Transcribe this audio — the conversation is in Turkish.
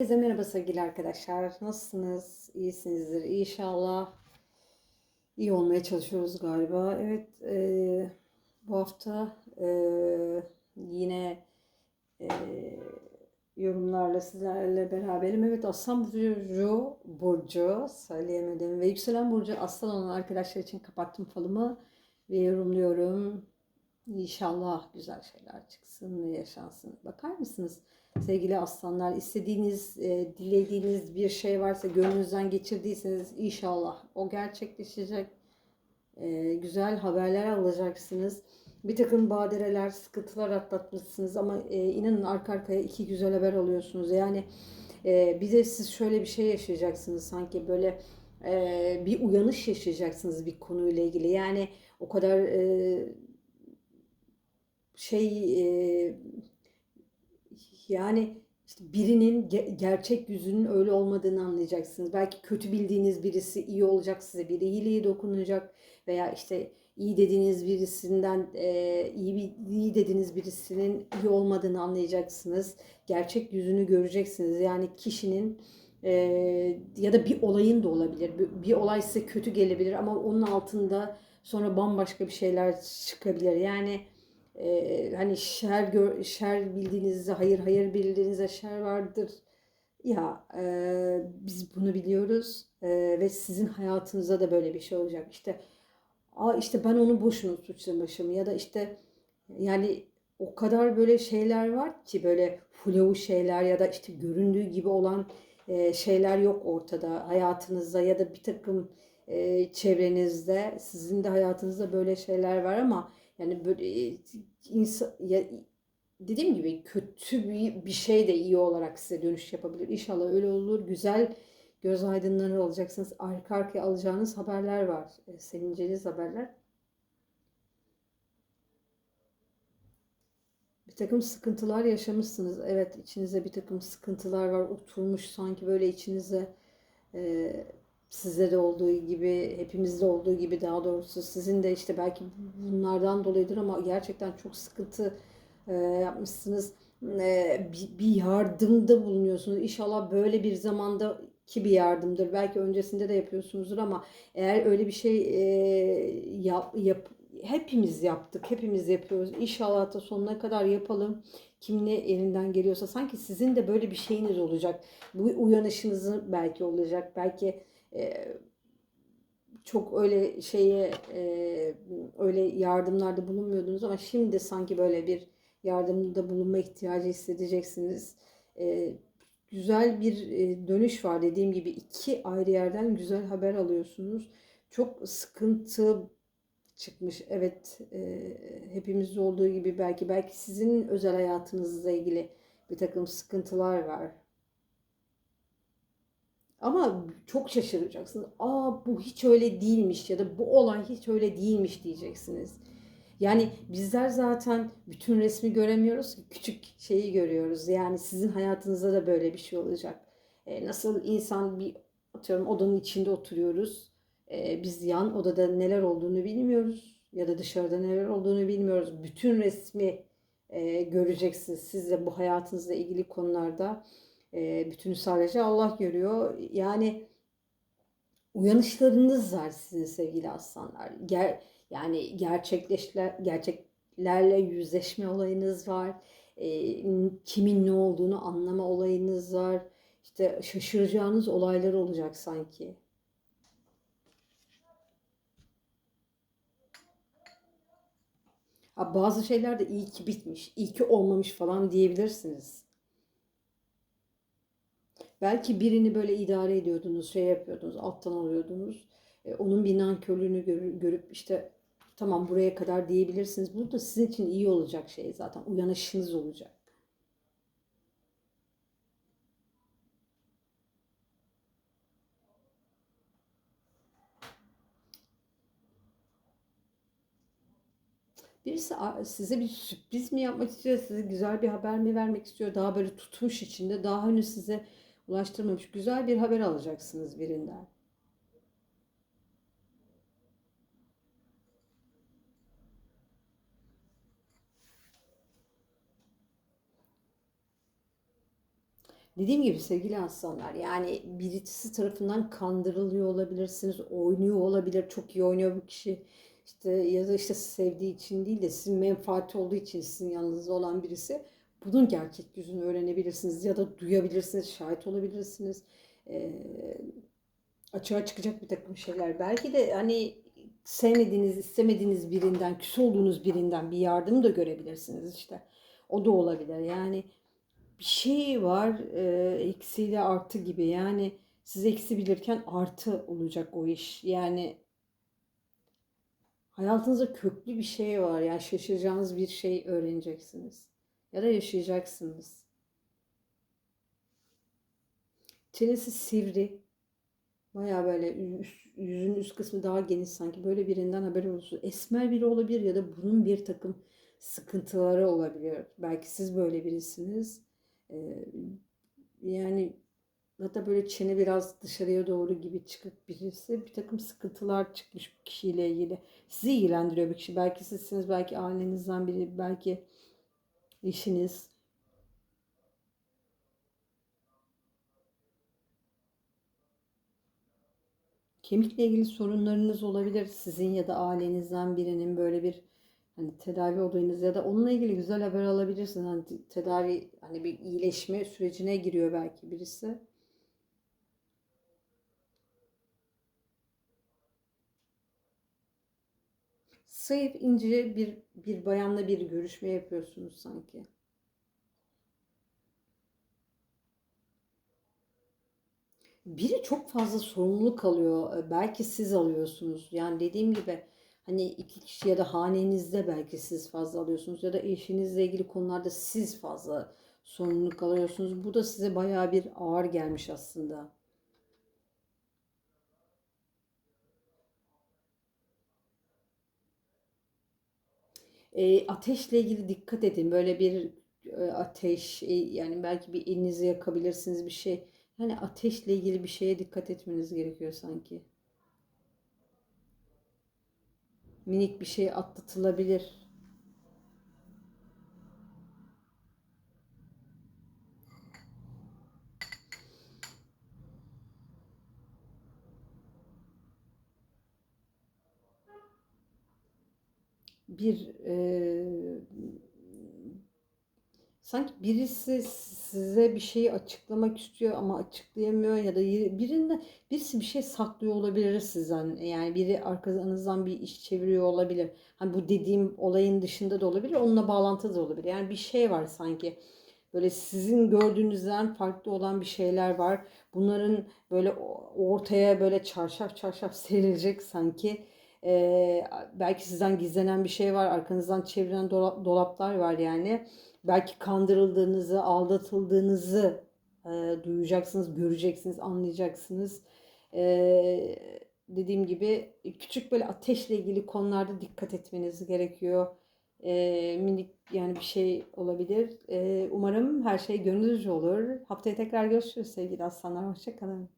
Herkese merhaba sevgili arkadaşlar. Nasılsınız? İyisinizdir inşallah. İyi olmaya çalışıyoruz galiba. Evet, e, bu hafta e, yine e, yorumlarla sizlerle beraberim. Evet, Aslan Burcu, Burcu söyleyemedim ve Yükselen Burcu Aslan olan arkadaşlar için kapattım falımı ve yorumluyorum. İnşallah güzel şeyler çıksın ve yaşansın. Bakar mısınız? Sevgili aslanlar istediğiniz, e, dilediğiniz bir şey varsa gönlünüzden geçirdiyseniz inşallah o gerçekleşecek. E, güzel haberler alacaksınız. Bir takım badireler, sıkıntılar atlatmışsınız ama e, inanın arka arkaya iki güzel haber alıyorsunuz. Yani e, bir de siz şöyle bir şey yaşayacaksınız sanki böyle e, bir uyanış yaşayacaksınız bir konuyla ilgili. Yani o kadar e, şey e, yani işte birinin ge- gerçek yüzünün öyle olmadığını anlayacaksınız. Belki kötü bildiğiniz birisi iyi olacak size, bir iyiliği dokunacak veya işte iyi dediğiniz birisinden e, iyi bir iyi dediğiniz birisinin iyi olmadığını anlayacaksınız. Gerçek yüzünü göreceksiniz. Yani kişinin e, ya da bir olayın da olabilir. Bir, bir olay size kötü gelebilir ama onun altında sonra bambaşka bir şeyler çıkabilir. Yani hani şer gör, şer bildiğinizde hayır hayır bildiğinizde şer vardır. Ya e, biz bunu biliyoruz E, ve sizin hayatınızda da böyle bir şey olacak. İşte Aa işte ben onu boşuna suçlamışım ya da işte yani o kadar böyle şeyler var ki böyle flu şeyler ya da işte göründüğü gibi olan e, şeyler yok ortada hayatınızda ya da bir takım e, çevrenizde sizin de hayatınızda böyle şeyler var ama yani böyle insan ya, dediğim gibi kötü bir, bir şey de iyi olarak size dönüş yapabilir. İnşallah öyle olur. Güzel göz aydınları alacaksınız. Arka arkaya alacağınız haberler var. E, sevineceğiniz haberler. Bir takım sıkıntılar yaşamışsınız. Evet içinize bir takım sıkıntılar var. Oturmuş sanki böyle içinize e, sizde de olduğu gibi, hepimizde olduğu gibi daha doğrusu sizin de işte belki bunlardan dolayıdır ama gerçekten çok sıkıntı e, yapmışsınız. E, bir, yardımda bulunuyorsunuz. İnşallah böyle bir zamanda ki bir yardımdır. Belki öncesinde de yapıyorsunuzdur ama eğer öyle bir şey e, yap, yap hepimiz yaptık, hepimiz yapıyoruz. İnşallah da sonuna kadar yapalım. Kim ne elinden geliyorsa sanki sizin de böyle bir şeyiniz olacak. Bu uyanışınızı belki olacak. Belki çok öyle şeye e, öyle yardımlarda bulunmuyordunuz ama şimdi sanki böyle bir yardımda bulunma ihtiyacı hissedeceksiniz. E, güzel bir e, dönüş var dediğim gibi iki ayrı yerden güzel haber alıyorsunuz. Çok sıkıntı çıkmış. Evet, e, hepimizde olduğu gibi belki belki sizin özel hayatınızla ilgili bir takım sıkıntılar var. Ama çok şaşıracaksınız. Aa bu hiç öyle değilmiş ya da bu olay hiç öyle değilmiş diyeceksiniz. Yani bizler zaten bütün resmi göremiyoruz ki küçük şeyi görüyoruz. Yani sizin hayatınızda da böyle bir şey olacak. E, nasıl insan bir atıyorum odanın içinde oturuyoruz. E, biz yan odada neler olduğunu bilmiyoruz ya da dışarıda neler olduğunu bilmiyoruz. Bütün resmi e, göreceksiniz siz de bu hayatınızla ilgili konularda. E, bütünü sadece Allah görüyor. Yani uyanışlarınız var sizin sevgili aslanlar. Ger yani gerçekleşler gerçeklerle yüzleşme olayınız var. E, kimin ne olduğunu anlama olayınız var. İşte şaşıracağınız olaylar olacak sanki. Bazı şeyler de iyi ki bitmiş, iyi ki olmamış falan diyebilirsiniz. Belki birini böyle idare ediyordunuz, şey yapıyordunuz, alttan alıyordunuz. E, onun bir nankörlüğünü gör, görüp işte tamam buraya kadar diyebilirsiniz. Bu da sizin için iyi olacak şey zaten. Uyanışınız olacak. Birisi size bir sürpriz mi yapmak istiyor, size güzel bir haber mi vermek istiyor, daha böyle tutmuş içinde, daha henüz size ulaştırmamış güzel bir haber alacaksınız birinden. Dediğim gibi sevgili aslanlar yani birisi tarafından kandırılıyor olabilirsiniz, oynuyor olabilir, çok iyi oynuyor bu kişi. İşte ya da işte sevdiği için değil de sizin menfaati olduğu için sizin yanınızda olan birisi. Bunun gerçek yüzünü öğrenebilirsiniz ya da duyabilirsiniz, şahit olabilirsiniz. Ee, açığa çıkacak bir takım şeyler. Belki de hani sevmediğiniz, istemediğiniz birinden, küs olduğunuz birinden bir yardım da görebilirsiniz işte. O da olabilir. Yani bir şey var e, eksiyle artı gibi. Yani siz eksi bilirken artı olacak o iş. Yani hayatınızda köklü bir şey var. Yani şaşıracağınız bir şey öğreneceksiniz. Ya da yaşayacaksınız. Çenesi sivri. Baya böyle üst, yüzün üst kısmı daha geniş sanki. Böyle birinden haberi olsun. Esmer biri olabilir ya da bunun bir takım sıkıntıları olabilir. Belki siz böyle birisiniz. Ee, yani hatta böyle çene biraz dışarıya doğru gibi çıkıp birisi bir takım sıkıntılar çıkmış bu kişiyle ilgili. Sizi ilgilendiriyor bir kişi. Belki sizsiniz, belki ailenizden biri, belki eşiniz. Kemikle ilgili sorunlarınız olabilir. Sizin ya da ailenizden birinin böyle bir hani tedavi olayınız ya da onunla ilgili güzel haber alabilirsiniz. Hani tedavi hani bir iyileşme sürecine giriyor belki birisi. Zayıf, ince bir bir bayanla bir görüşme yapıyorsunuz sanki. Biri çok fazla sorumluluk alıyor. E, Belki siz alıyorsunuz. Yani dediğim gibi hani iki kişi ya da hanenizde belki siz fazla alıyorsunuz ya da eşinizle ilgili konularda siz fazla sorumluluk alıyorsunuz. Bu da size bayağı bir ağır gelmiş aslında. E, ateşle ilgili dikkat edin. Böyle bir e, ateş e, yani belki bir elinizi yakabilirsiniz bir şey. Yani ateşle ilgili bir şeye dikkat etmeniz gerekiyor sanki. Minik bir şey atlatılabilir. Bir e, Sanki birisi size bir şeyi açıklamak istiyor ama açıklayamıyor ya da birinde birisi bir şey saklıyor olabilir sizden. Yani biri arkanızdan bir iş çeviriyor olabilir. Hani bu dediğim olayın dışında da olabilir, onunla bağlantılı da olabilir. Yani bir şey var sanki. Böyle sizin gördüğünüzden farklı olan bir şeyler var. Bunların böyle ortaya böyle çarşaf çarşaf serilecek sanki. Ee, belki sizden gizlenen bir şey var. Arkanızdan çevrilen dolaplar var yani belki kandırıldığınızı, aldatıldığınızı e, duyacaksınız, göreceksiniz, anlayacaksınız. E, dediğim gibi küçük böyle ateşle ilgili konularda dikkat etmeniz gerekiyor. E, minik yani bir şey olabilir. E, umarım her şey gönlünüzce olur. Haftaya tekrar görüşürüz sevgili aslanlar. Hoşçakalın.